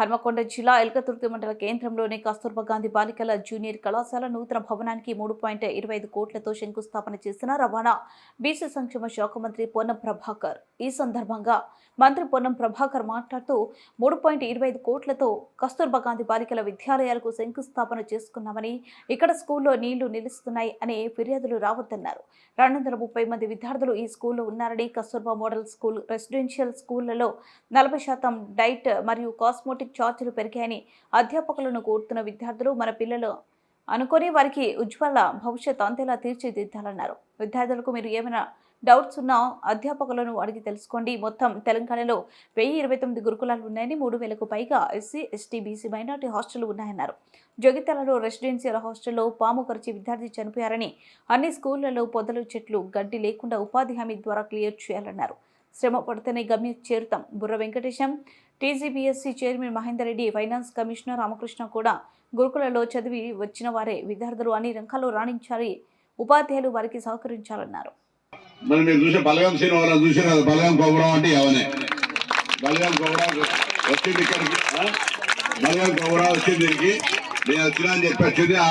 హన్మకొండ జిల్లా ఎల్కతుర్తి మండల కేంద్రంలోని కస్తూర్బా గాంధీ బాలికల జూనియర్ కళాశాల నూతన భవనానికి మూడు పాయింట్ ఇరవై ఐదు కోట్లతో శంకుస్థాపన చేసిన రవాణా. బీసీ సంక్షేమ శాఖ మంత్రి పొన్నం ప్రభాకర్ ఈ సందర్భంగా మంత్రి పొన్నం ప్రభాకర్ మాట్లాడుతూ మూడు పాయింట్ ఇరవై ఐదు కోట్లతో కస్తూర్బా గాంధీ బాలికల విద్యాలయాలకు శంకుస్థాపన చేసుకున్నామని ఇక్కడ స్కూల్లో నీళ్ళు నిలుస్తున్నాయి అనే ఫిర్యాదులు రావద్దన్నారు. రెండు వందల ముప్పై మంది విద్యార్థులు ఈ స్కూల్లో ఉన్నారని కస్తూర్బా మోడల్ స్కూల్ రెసిడెన్షియల్ స్కూళ్ళలో నలభై శాతం డైట్ మరియు కాస్మోటిక్ ఛార్జీలు పెరిగాయని అధ్యాపకులను కోరుతున్న విద్యార్థులు మన పిల్లలు అనుకొని వారికి ఉజ్వల భవిష్యత్ అంతేలా తీర్చిదిద్దాలన్నారు. విద్యార్థులకు మీరు ఏమైనా డౌట్స్ ఉన్నా అధ్యాపకులను అడిగి తెలుసుకోండి. మొత్తం తెలంగాణలో వెయ్యి ఇరవై తొమ్మిది గురుకులాలు ఉన్నాయని మూడు వేలకు పైగా ఎస్సీ ఎస్టీ బీసీ మైనార్టీ హాస్టళ్ళు ఉన్నాయన్నారు. జగిత్యాలలో రెసిడెన్షియల్ హాస్టల్లో పాము కరిచి విద్యార్థి చనిపోయారని అన్ని స్కూళ్ళలో పొదలు చెట్లు గడ్డి లేకుండా ఉపాధి హామీ ద్వారా క్లియర్ చేయాలన్నారు. శ్రమ పడితేనే గమ్యం చేరుతాం Burra Venkatesham TGBSC chairman Mahender Reddy finance commissioner Ramakrishna కూడా గురుకులలో చదివి వచ్చిన వారే విద్యార్థులు అన్ని రంగాల్లో రాణించాలి. ఉపాధ్యాయులు వారికి సహకరించాలన్నారు. మరి మీరు చూసే బలగం సీన్ వాళ్ళని చూసిన కదా బలగం కొబ్బరం అంటే ఎవనే బలగం కొబ్బరం వచ్చింది ఇక్కడికి ఆ? బలగం కొబ్బరం వచ్చింది దీనికి నేను వచ్చినా అని చెప్పి వచ్చింది. ఆ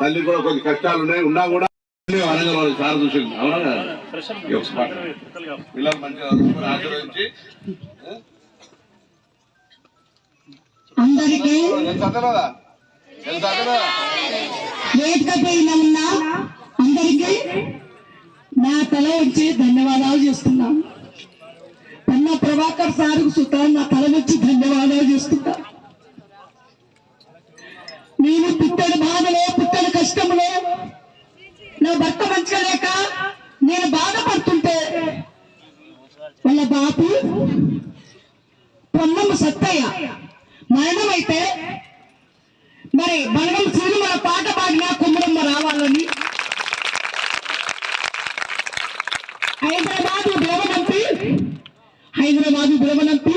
తల్లి కూడా కొన్ని కష్టాలు ఉన్నాయి. ఉన్నా కూడా సార్ చూసింది. అవునా. పిల్లలు మంచిగా ఆశీర్వదించి? అందరికీ చదవదా? వేదికపైన ఉన్న అందరికీ నా తల వచ్చి ధన్యవాదాలు చేస్తున్నాం అన్న ప్రభాకర్ సార్కు సుతా నా తల వచ్చి ధన్యవాదాలు చేస్తున్నా. నేను పుట్టడు బాధలో పుట్టడు కష్టంలో నా భర్త మంచిగా లేక నేను బాధపడుతుంటే వాళ్ళ బాపు పొన్నమ్మ సత్తయ్య మరణమైతే మరి బలగం చూడు మన పాట పాడిన కుమ్మరమ్మ రావాలని. హైదరాబాద్ బ్రహ్మనంపి హైదరాబాద్ బ్రహ్మనంపి